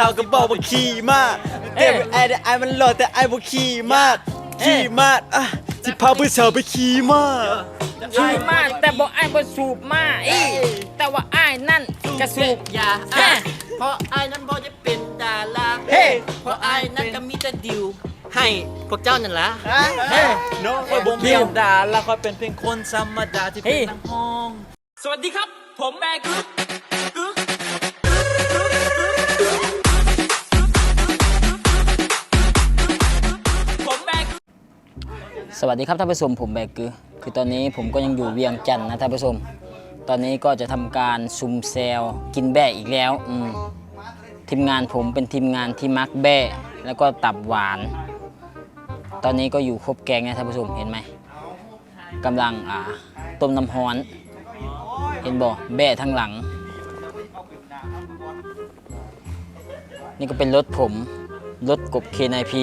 เท่ากับบอกว่าขี่มาเต็มไอ้ไอ้มันโหลดแต่ไอ้บ่ขี่มาขี่มาอะสิพาผู้สาวไปขี่มาสูบมาแต่บอกอ้ายบ่สูบมาอีแต่ว่าอ้ายนั่นกระสูบยาเฮ้อะเพราะไอ้นั้นพอจะเป็นดาราเฮ้เพราะไอ้นั้นก็มีแต่ดิวให้พวกเจ้านั่นละเฮ้โน้คอยบ่มีดาแล้วคอยเป็นเพียงคนธรรมดาที่เป็นนักห้อง สวัสดีครับ ผมแบกึ๊กกึ๊ สวัสดีครับท่านผู้ชมผมแบกคือ คือตอนนี้ผมก็ยังอยู่เวียงจันทร์นะท่านผู้ชม ตอนนี้ก็จะทำการซุมแซลกินแบะอีกแล้วอืมทีมงานผมเป็นทีมงานที่มักแบะแล้วก็ตับหวาน ตอนนี้ก็อยู่ครบแกงนะท่านผู้ชมเห็นไหมกำลังอ่าต้มน้ำฮ้อน เห็นบ่แบะทางหลัง นี่ก็เป็นรถผมรถกบ KNIP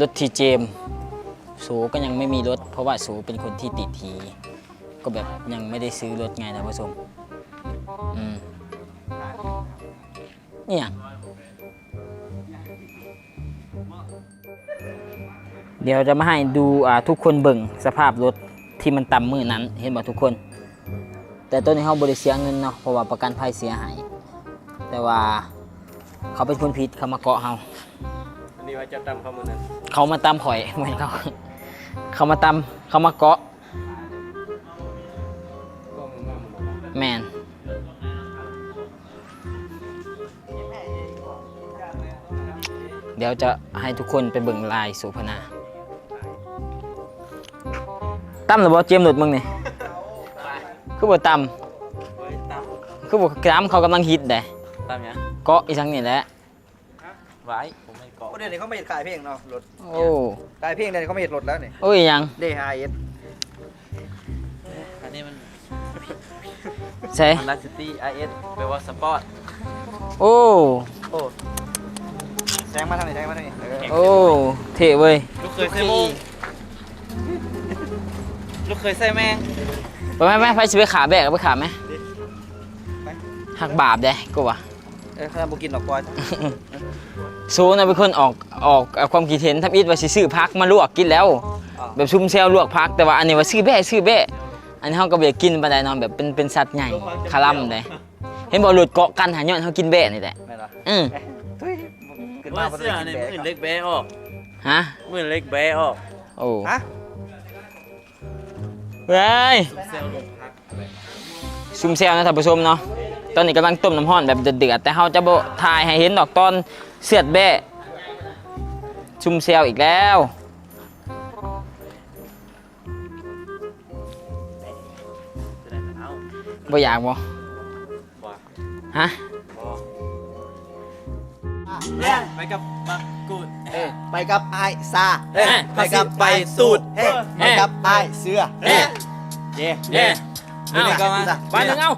รถทีเจม สูก็ยังไม่มีรถ เพราะว่าสูเป็นคนที่ติดที ก็แบบยังไม่ได้ซื้อรถไงนะผู้ชมอืมเนี่ยเดี๋ยวจะมาให้ดูอ่าทุกคนเบิ่งสภาพรถที่มันต่ำมือนั้น เห็นบ่ทุกคน แต่ต้นนี้เขาบริเสียเงินเนาะเพราะว่าประกันภัยเสียหาย แต่ว่าเขาเป็นคนผิดเขามาเกาะเราอันนี้ว่าจะตำข้อมูลนั้น เขามาตามข่อยเหมือนเขา เขามาตามเขามาเกาะแมนเดี๋ยวจะให้ทุกคนไปเบิ่งลายสุพนาตั้มหรือบอเจมส์หลุดมึงนี่คือบ่ตั้มคือบ่กรามเขากำลังฮิตเด้ตามเนี้ยเกาะอีสังนี่แหละไว้ผมไม่ เกาะเดี๋ยวนี้เขาไม่เห็นขายเพลงเนาะรถโอ้ขายเพลงเดี๋ยวนี้เขาไม่เห็นรถแล้วนี่โอ้ยยังเดฮาเอสอันนี้มันใช่มันลาซิตี้ไอเอสแปลว่าสปอร์ตโอ้โอ้แซงมาทางไหนแซงมาทางนี้เออโอ้เท่เว้ยลูกเคยใส่โมงลูกเคยใส่แมงไปไหมไปไปสิไปขาแบกเอาไปขาไหมหักบาปเด้กูว่า เออข้าบุกินดอกบอยซูนะเป็นคนออกออกเอาความคิดเห็นทำอิดว่าสิซื้อพักมาลวกกินแล้ว แบบซุ่มแซวลวกพักแต่ว่าอันนี้ว่าซื้อแบ่ซื้อแบ่อันนี้เขาก็เบียกินปานใดเนอนแบบเป็นเป็นสัตว์ใหญ่คาร่ำเลยเห็นบ่หลุดเกาะกันหาย้อนเขากินแบ่นี่แหละไม่หรออืมเฮ้ยขึ้นว่ามาเสื้อเนี่ยมือเล็กแบะออกฮะมือเล็กแบะออกโอ้ฮะเว้ยเซลล์ลงพักซุ่มแซวนะท่านผู้ชมเนาะ ตอนนี้กำลังต้มน้ำร้อนแบบเดือดๆแต่เขาจะบ่ถ่ายให้เห็นดอกตอนเสียดแบ่ซุ่มแซวอีกแล้วจะได้เอาบ่อยากบ่ว่าฮะ ไปกับมักกูดเอ้ยไปกับไอายซาเอ้ยไปกับไปสูตรเฮ้ยไปกับไอายเสือเอ๊ะเย่เอ๊ะวันนี้ก็มาวันหนึ่งเอา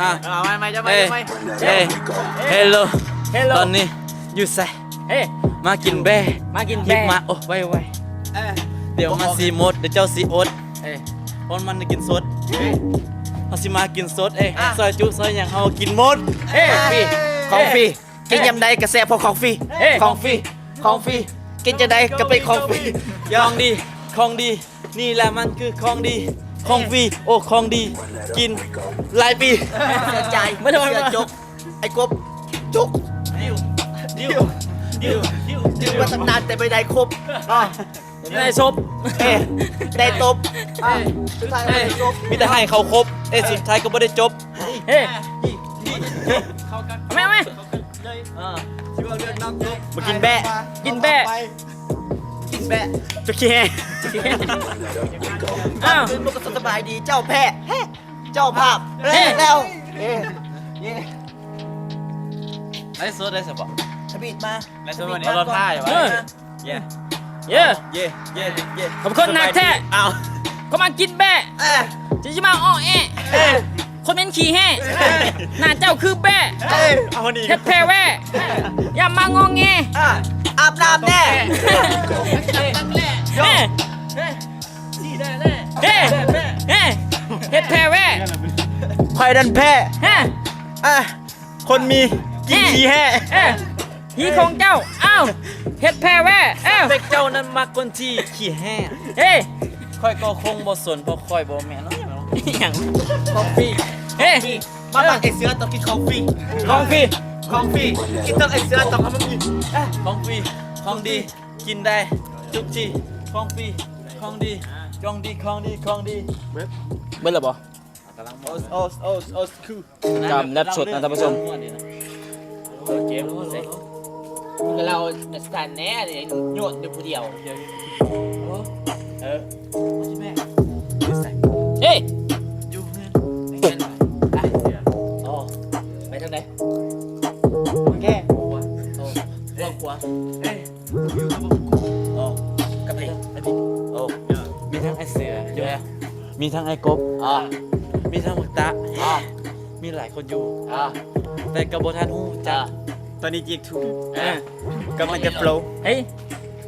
อะเอาไม่ไม่จะไม่เอ้ยจะไม่เอ้ยเฮลโลเฮลโลตอนนี้อยู่ใส่เฮ้ยมากินแบะมากินหยิบแบ่มาโอ้ไว้ไว้เอ้ยเดี๋ยวมาซีมดเดี๋ยวเจ้าซีโอ๊ตเอ้ยเพราะมันจะกินสดเขาสิมากินสดเอ้ยซอยจุซอยอย่างเขากินหมดเฮ้ยพี่ของฟรีกินยำใดกระแสพอของฟรีเอ้ยของฟรีของฟรีกินจะได้ก็เป็นของฟรีของดีของดี นี่แหละมันคือของดี ของฟรีโอ้ของดี กินหลายปีเสียใจไม่ได้เสียจกไอ้กบจุกดิวดิวดิวดิวถึงมาตั้งนานแต่ไม่ได้ครบอะได้ซบเอ้ยได้ตบอะสุดท้ายไม่ได้จบมีแต่ให้เขาครบเอ้ยสุดท้ายก็ไม่ได้จบเฮ้ยแม่แม่มากินแบะกินแบะ กินแบะจุกแค่อ้าวเป็นปกติสบายดีเจ้าแพ้แฮะเจ้าภาพเฮ้เฮ้แล้วเอ้ยเย่ไอ้สดได้สบะทบีดมาไอ้สดวันนี้เราท่าอยู่วะเออเย่เย้เย่เย่เย่ขอบคุณนักแท้อ้าวก็มากินแบะเอ้ยจะจะมาอ้อแอะคนเป็นขี้แห่หน้าเจ้าคือแบะเอ้ยเอาดีเฮ็ดแพรแว่อย่ามางองแงอะอาบน้ำแน่ คอยดันแพ้ฮะอะคนมีกินขี้แห่เอ้ยหีของเจ้าอ้าวเฮ็ดแพ้แว่เอ้าเด็กเจ้านั้นมักคนที่ขี้แห้งเฮ้ยค่อยก็คงบ่สนเพราะค่อยบ่แม่นเนาะอย่างนั้นอย่างคอฟฟี่เฮ้ยมาบักไอเสือต้องกินคอฟฟี่ของฟรีคอฟฟี่กินต้องไอเสือต้องทำมันมีของฟรีของดีกินได้ทุกที่ของฟรีของดีของดีของดีของดีเบิ้ล หรอบ่โอ้โอ้โอ้โอ้คือกำแรปสดนะท่านผู้ชม เกมรู้สิเราสถานแน่เนี่ยโยนอยู่ผู้เดียวเฮ้ยอยู่เฮือนอ๋อไปทางไหนแก่ว่างขวาเมีทั้งไอกบอ่ามีทั้งหมึกตะอ่ามีหลายคนอยู่ อ่าแต่กระบวนทันหูจ้าจ้าตอนนี้จีกถูกเอ้ยกำลังจะโฟล์เฮ้ย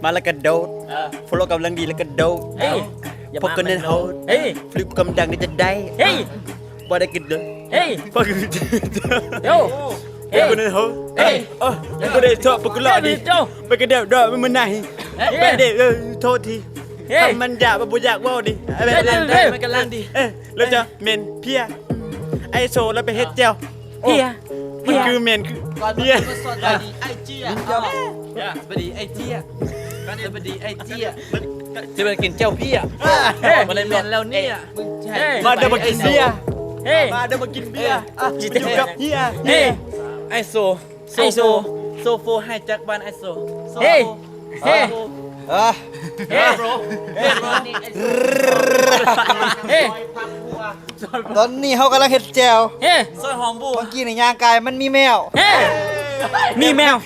มาแล้วก็โดดเออโฟล์กำลังดีแล้วก็โดดเฮ้ยอย่าพวกมากันเน้นโฮดเฮ้ยฟลิปกำดังนี่จะได้เฮ้ยบ่ได้กินเลยเฮ้ยพวกกันเดี๋ยวเฮ้เฮ้ยยคนนั้นโฮเฮ้ยเออก็ได้โทษพวกกูรอดีเจ้าไปกันเดี๋ยวดอไม่มันไหนไปเดี๋ยวเออโทษที เฮ้ยทำมันอยากมาบุอยากว่าดิไอ้แบบเฮ้ยนั้นเฮ้ย มันกำลังดีเอ้ยแล้วจะเมนเพียไอโซแล้วไปเฮ็ดเจลเฮียมันคือเมนคือก่อนเพียมาสดสดีไอเจี๊ยบสวัสดีไอเจี๊ยก็สวัสดีไอเจี๊ยจะไปกินเจ้าพี่อะเฮ้ยมันเลยเมนแล้วเนี่ยมึงใช่เฮ้ยมาเดี๋ยวมากินเบียร์เฮ้ย มาเดี๋ยวมากินเบียร์อะอยู่กับเฮียเฮ้ย ไอโซโซไอโซโฟโซโฟให้จากบ้านไอโซโซเฮ้ย โฟเฮ้ยโซโฟอะ เฮ้ยเฮ้ยนี่ไอเสือเฮ้ยตอนนี้เขากำลังเฮ็ดเจลเฮ้ยซอยหอมบัวเมื่อกี้ในย่างกายมันมีแมวเฮ้ยมีแมว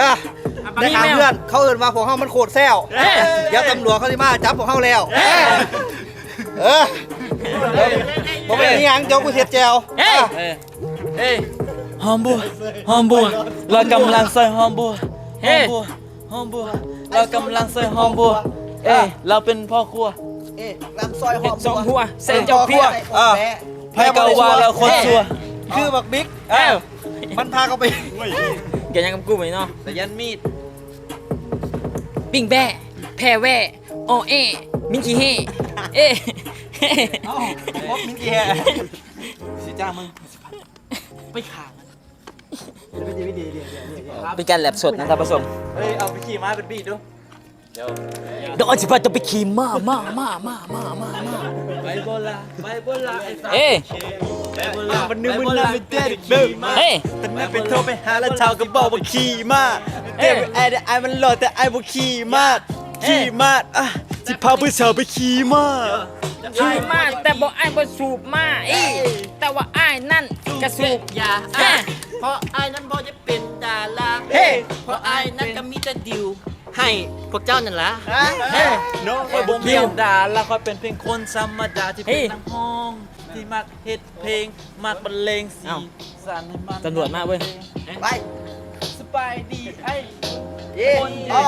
อะได้ถามเพื่อนเขาเอิ้นว่าพวกเฮามันโคตรแซวเฮ้ยเดี๋ยวตำรวจเขาสิมาจับพวกเฮาแล้วเฮ้ยเออบ่เป็นอีหยังเดี๋ยวกูเฮ็ดเจลเฮ้ยเอ้ยเอ้ยหอมบัวหอมบัวเรากำลังซอยหอมบัวหเฮ้อมยบัวหอมบัว เรากำลังซอยหอมบัว เอ้ยเราเป็นพ่อครัวเอ๊ะลำซอยหอมสองหัวใส่เจ้าเพียอะไพ่เกาว่าเราคนซัวคือบักบิ๊กเอ้ามันพาเขาไปเกี่ยวยังกับกูไหมเนาะแต่ยันมีดปิ่งแบ่แพรแว่ออเอมินขี้เฮเอ้เฮ้พบมินกี้แฮสิจ้ามึงไปขา ดเป็นการแรปสดนะท่านผู้ชมเฮ้ยเอาไปขี่ม้าเป็นบีดดูเดี๋ยวอธิบายจะไปขี่ม้าม้าม้าม้าม้าม้าม้าไปโบราไปโบราไอ้สาวเอ้ยบรามันนึกมันน่าเป็นเด็ดเบิ้มเฮ้ยแต่นั่เป็นโทรไปหาแล้วชาวก็บอกว่าขี่ม้าเอ้ยไอ้ไอ้มันหล่อแต่ไอ้บ่ขี่ม้าขี่ม้าอะสิพาผู้สาวไปขี่ม้า สูบมากแต่บอกไอ้ายบ่สูบมากอีแต่ว่าไอ้ายนั่นกระสูบ ยาเฮ้อะยเพราะไอ้นั้นพอจะเป็นดาราเฮ้ เพราะไอ้นั้นก็มีแต่ดิว ให้พวกเจ้านั่นละเฮ้ยโน้คอยบ่มีดาแล้วคอยเป็นเพียงคนธรรมดาที่เฮ้เป็นยนักห้อง ที่มักเฮ็ดเพลง มักบรรเลงสีสันให้มันตำรวจมาเว้ย ไป สบายดีไอ้เย้อ๋อ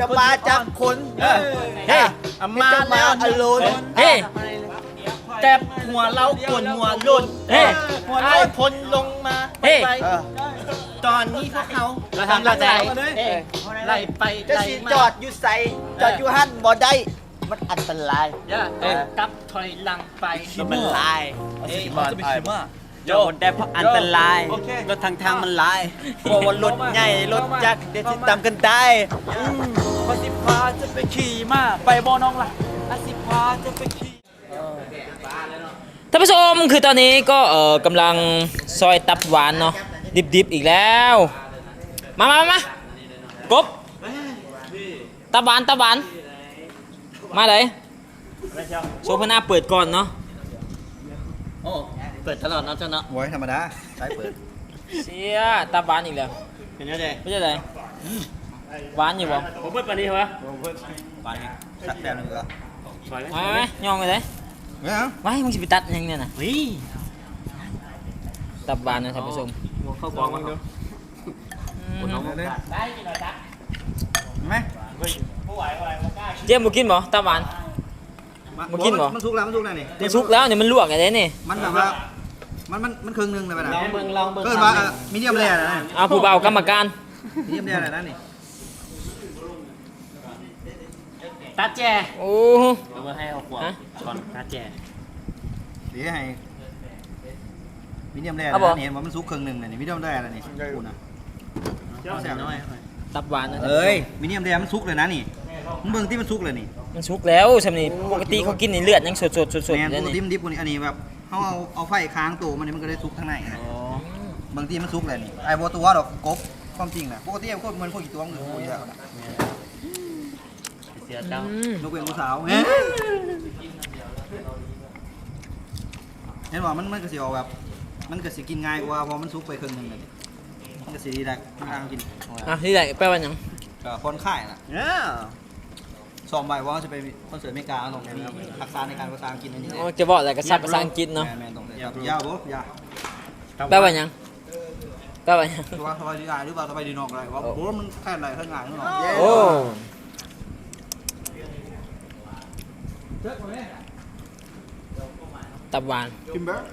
จะมาจับคนเฮ้ยมาแล้วอโลนเฮ้ยแต่หัวเรากวนหัวหล่นเฮ้ยหัวเราพ้นลงมาเฮ้ยไปเออตอนนี้พวกเขาเราทำเราใจเอ้ยไล่ไปจะไล่สิมาจอดอยู่ใส่จอดอยู่หันบ่ได้มันอันตรายย่าเอ้ยกลับถอยหลังไปมันลายเอ้ยมันจะไป ขี่ม้าโยนได้เพราะอันตราย โอเครถทางทางมันลายเพราะว่ารถใหญ่รถจักรเดี๋ยวที่ตามกันได้พอสิพาจะไปขี่มาไปบ่น้องล่ะอาสิพาจะไปขี่ ท่านผู้ชมคือตอนนี้ก็เอ่อกำลังซอยตับหวานเนาะดิบๆอีกแล้ว มามามากบตับหวานตับหวาน มาเลยโซพนาเปิดก่อนเนาะ โอ้ ปิดตลอดเนาะเจ้าเนาะไว้ธรรมดาใช้เปิดเสียตับหวานอีกแล้วเป็นยังไงไม่ใช่ไรหวานอยู่บ่ผมเปิดปานนี้เหรอสักแบบนึงก็มาไหมย่องไปเลยไม่เอาไว้มึงจะไปตัดยังเนี่ยนะเฮ้ยตับหวานนะท่านผู้ชมเข้ากองมันดูอืมไหมเจี๊ยบบุกินบ่ตับหวานบ่กินบ่มันสุกแล้วมันสุกแล้วนี่มันสุกแล้วเนี่ยมันลวกไงเด้นี่มันแบบว่า มันมันมันครึ่งหนึงเลยป่ะนะลองเบิ่งลองเบิ่ง เกินว่ามีเดียมแร่นะเอาผู้เบากรรมการมีเดียมแร่อะไรนั่นนี่ตัดแจโอ้เอามาให้เอาขวดฮะก่อนตัดแจเดี๋ยวให้มีเดียมแร่เอาบ่นี่เห็นว่ามันสุกครึ่งหนึงเลยนี่มีเดียมแร่อะไรนี่กูนะเจ้าแซ่บน้อยตับหวานนะเอ้ยมีเดียมแร่มันสุกเลยนะนี่มึงเบิ่งที่มันสุกเลยนี่มันสุกแล้วสำนี่ปกติเขากินในเลือดยังสดสดสดสดแมนแล้วปกตินี่มันดิบกว่านี้อันนี้แบบ เขาเอาเอาไฟค้างตัวมันนี่มันก็ได้สุกข้างในนะบางทีมันสุกเลยนี่ไอ้บัวตัวดอกกบความจริงนะปกติไอ้พวกมันพวกกี่ตัวมันคือคุยแล้วนะเสียเจ้านกเวียนกูสาวเฮ้ยเห็นว่ามันมันก็สิออกแบบ มันก็สิกินง่ายกว่าเพราะมันสุกไปครึ่งหนึงเลยมันก็สิดีได้ทางกินอะที่ไหนแปลว่าหยังก็คนค่ายน่ะ สองใบว่าจะไปคอนเสิร์ตอเมริกาตรงนี้ทักษะในการภาษาอังกฤษอันนี้อ๋อจะบอกอะไรก็ซับภาษาอังกฤษเนาะแมนๆตรงนี้ยาวบ่ยาวแปลว่าหยังแปลว่าหยังคือว่าสบายดีได้หรือว่าสบายดีนอกอะไรว่าโอ้มันแค่ไหนแค่งานเนาะโอ้ตับหวานกินเบอร์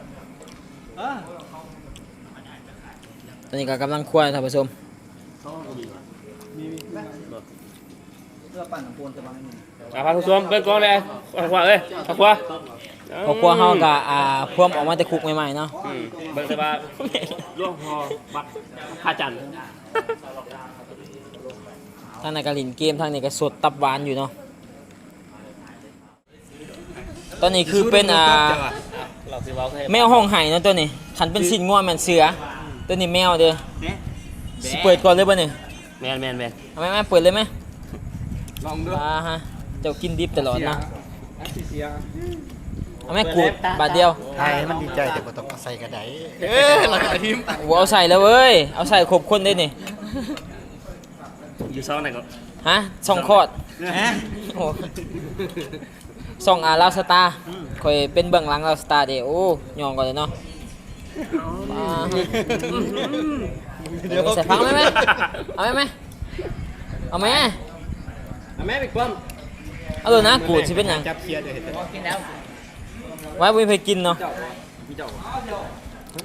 ตอนนี้ก็กำลังคั่วท่านผู้ชม เสื้อปั่นน้ำปูนจะบางนิดนึงอะพาผู้ชมเบิ่งกล้องเลยเอาขวดเลยเอาขวดพอคั่วเฮาก็อ่าพ่วมออกมาแต่คุกใหม่ๆเนาะอืมเบิ่งแต่ว่าร่วงพอบัตรพาจันทร์ทางในก็ลินเกมทางนี้ก็สดตับหวานอยู่เนาะตอนนี้คือเป็นอ่าเราสิเว้าให้แมวห้องไห้เนาะตัวนี้ขันเป็นสินง่วแมนเสือ ตัวนี้แมวเด้อสิเปิดก่อนเลยป่ะเนี่ยแม่นแม่นแม่นเอาไหมแม่เปิดเลยไหม ลองดูอ่าฮะ เจ้ากินดิบตลอดนะเอาไหมกูดบาทเดียวไอ้มันดีใจแต่ก็ต้องเอาใส่กระไดเอ้ยเราก็ทิมโอ้เอาใส่แล้วเว้ย เอาใส่ครบคนได้นี่ อยู่ซองไหนก็ฮะสองคอดโอ้สองอาลาวสตาร์คอยเป็นเบื้องหลังลาวสตาร์เด้โอ้ยองก่อนเลยเนาะอ่าฮะเดี๋ยวใส่พังไหมไหมเอาไหมไหมเอาไหมอะ แม่ไปกล้องเอาเลยนะกูดสิเป็นหยังจับเคลียร์เดี๋ยวเห็นไหมกินแล้วไว้ไม่เคยกินเนาะ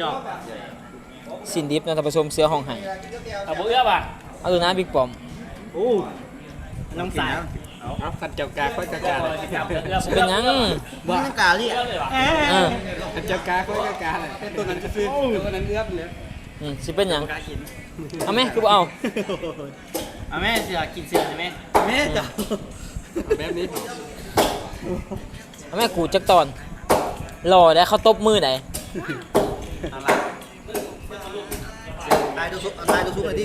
จอกสินดิบเนาะท่านผู้ชมเสื้อห้องไห้เอาบ่เอื้อป่ะเอาเลยนะบิ๊กปอมน้ำใสเอาขันเจ้ากาค่อยกากาเลยสิเป็นหยังบ้ากาลี่เออขันเจ้ากาค่อยกากาเลยเป็นตัวนั้นจะซื้อตัวนั้นเอื้อมเลยอืมสิเป็นหยังเอาไหมคือบ่เอาอะแม่เสือกินเสือใช่ไหม แม่จ้ะแบบนี้เอาไหมกูดจักตอนรอได้เขาตบมือไหนตายตัวซุกตายตัวซุกหน่อยดิ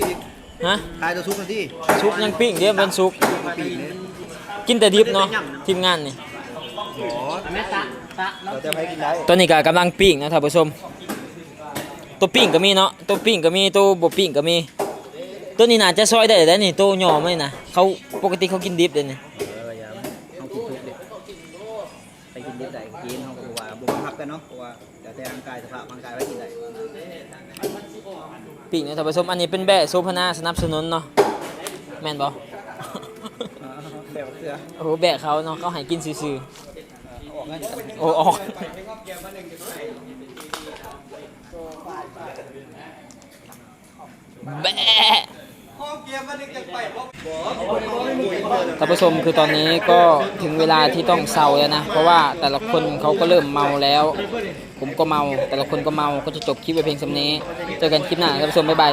ฮะตายตัวซุกหน่อยดิซุปยังปิ้งเดี๋ยวมันซุปปีกเลยกินแต่ดิบเนาะทีมงานนี่แม่ตะตะเราจะไปกินได้ตอนนี้ก็กำลังปิ้งนะท่านผู้ชมตัวปิ้งก็มีเนาะตัวปิ้งก็มีตัวบ่ปิ้งก็มี ตัวนี้น่าจะซอยได้แล้วนี่ตัวหย่อไม่นะเขาปกติเขากินดิบเด้นี่เขากินทุกเด็กไปกินเด็กได้กินเขาก็บอกว่าบุกพักกันเนาะเพราะว่าแต่แต่ร่างกายสภาพร่างกายไว้กินได้ปิ้งนะท่านผู้ชมอันนี้เป็นแบะโซพนาสนับสนุนเนาะแม่นบ่เสือเสือโอ้โหแบะเขาเนาะเขาให้กินซื่อออกเงินๆโอ้ออกแบะ ท่านผู้ชมคือตอนนี้ก็ถึงเวลาที่ต้องเศร้าแล้วนะ เพราะว่าแต่ละคนเขาก็เริ่มเมาแล้ว ผมก็เมา แต่ละคนก็เมา ก็จะจบคลิปไปเพียงสำนี้ เจอกันคลิปหน้าท่านผู้ชมบ๊ายบาย